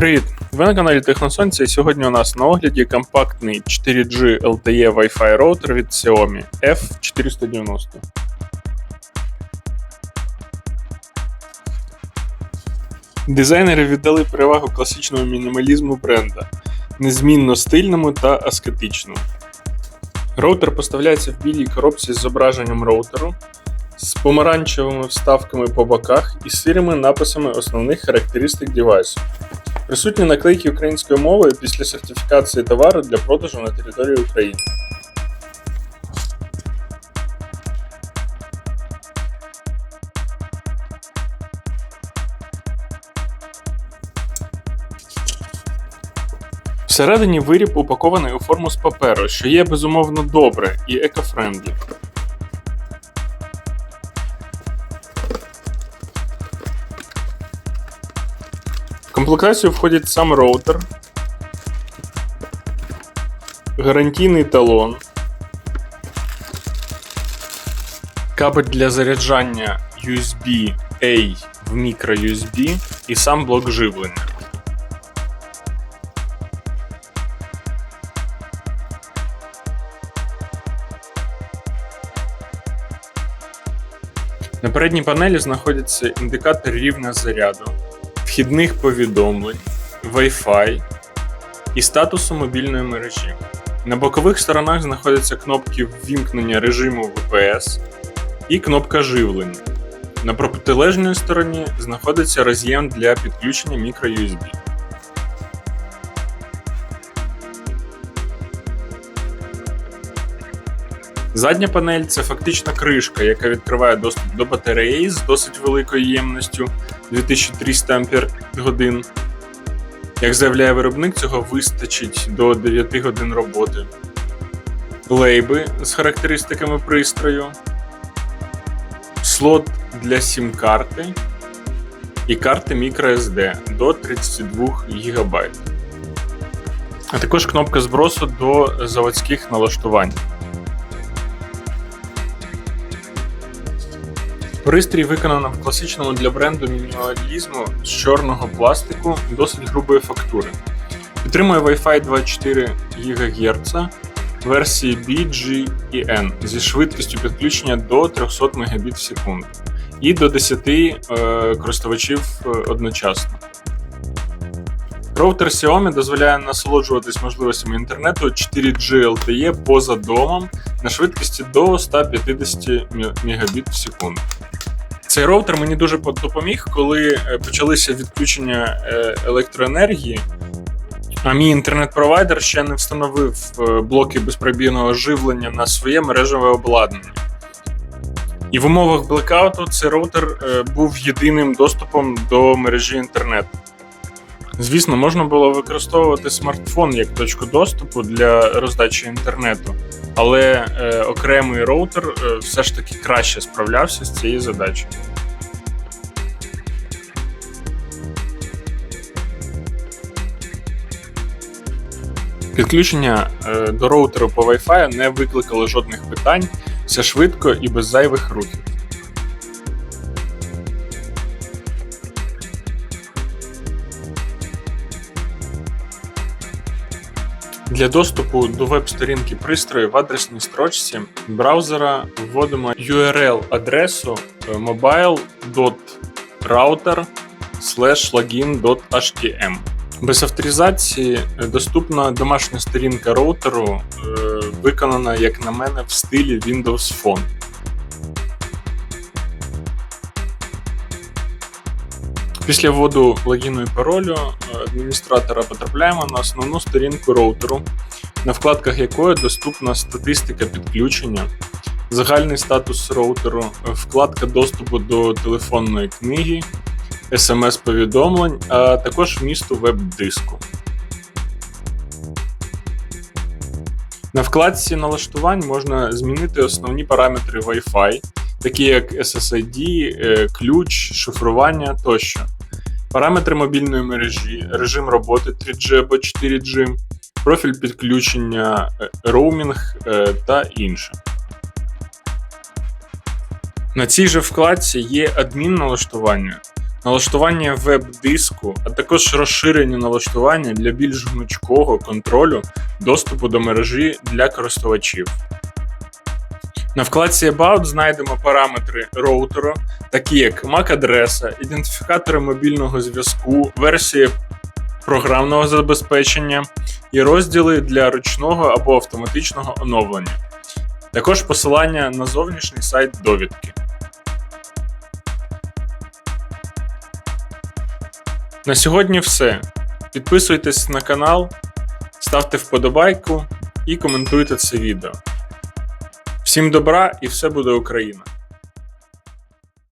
Привіт! Ви на каналі Техносонця і сьогодні у нас на огляді компактний 4G LTE Wi-Fi роутер від Xiaomi F490. Дизайнери віддали перевагу класичному мінімалізму бренда, незмінно стильному та аскетичному. Роутер поставляється в білій коробці з зображенням роутеру, з помаранчевими вставками по боках і сирими написами основних характеристик девайсу. Присутні наклейки українською мовою після сертифікації товару для продажу на території України. Всередині виріб упакований у форму з паперу, що є безумовно добре і екофрендлі. Комплектацію входить сам роутер, гарантійний талон, кабель для заряджання USB-A в microUSB і сам блок живлення. На передній панелі знаходяться індикатор рівня заряду, вхідних повідомлень, Wi-Fi і статусу мобільної мережі. На бокових сторонах знаходяться кнопки ввімкнення режиму VPS і кнопка живлення. На протилежній стороні знаходиться роз'єм для підключення microUSB. Задня панель це фактично кришка, яка відкриває доступ до батареї з досить великою ємністю 2300 Ах. Як заявляє виробник, цього вистачить до 9 годин роботи. Лейби з характеристиками пристрою, слот для сім-карти і карти microSD до 32 ГБ. А також кнопка збросу до заводських налаштувань. Пристрій виконано в класичному для бренду мінімалізму з чорного пластику досить грубої фактури. Підтримує Wi-Fi 24 ГГц версії B, G і N зі швидкістю підключення до 300 Мбіт в секунду і до 10 е, користувачів е, одночасно. Роутер Xiaomi дозволяє насолоджуватись можливостями інтернету 4G LTE поза домом на швидкості до 150 Мбіт в секунду. Цей роутер мені дуже допоміг, коли е, почалися відключення е, електроенергії. А мій інтернет-провайдер ще не встановив е, блоки безпробійного живлення на своє мережеве обладнання. І в умовах блекауту цей роутер був єдиним доступом до мережі інтернету. Звісно, можна було використовувати смартфон як точку доступу для роздачі інтернету, але е, окремий роутер е, все ж таки краще справлявся з цією задачею. Підключення е, до роутеру по Wi-Fi не викликало жодних питань, все швидко і без зайвих рухів. Для доступу до веб-сторінки пристрою в адресній строчці браузера вводимо URL-адресу mobile.router login.htm. Без авторизації доступна домашня сторінка роутеру, виконана, як на мене, в стилі Windows Phone. Після вводу логіну і паролю адміністратора потрапляємо на основну сторінку роутеру, на вкладках якої доступна статистика підключення, загальний статус роутеру, вкладка доступу до телефонної книги, смс-повідомлень, а також місту веб-диску. На вкладці налаштувань можна змінити основні параметри Wi-Fi, такі як SSID, е, ключ, шифрування тощо параметри мобільної мережі, режим роботи 3G або 4G, профіль підключення, е, роумінг е, та інше. На цій же вкладці є адмін налаштування. налаштування веб-диску, а також розширені налаштування для більш гнучкого контролю доступу до мережі для користувачів. На вкладці About знайдемо параметри роутеру, такі як MAC-адреса, ідентифікатори мобільного зв'язку, версії програмного забезпечення і розділи для ручного або автоматичного оновлення. Також посилання на зовнішній сайт довідки. На сьогодні все. Підписуйтесь на канал, ставте вподобайку і коментуйте це відео. Всім добра і все буде Україна!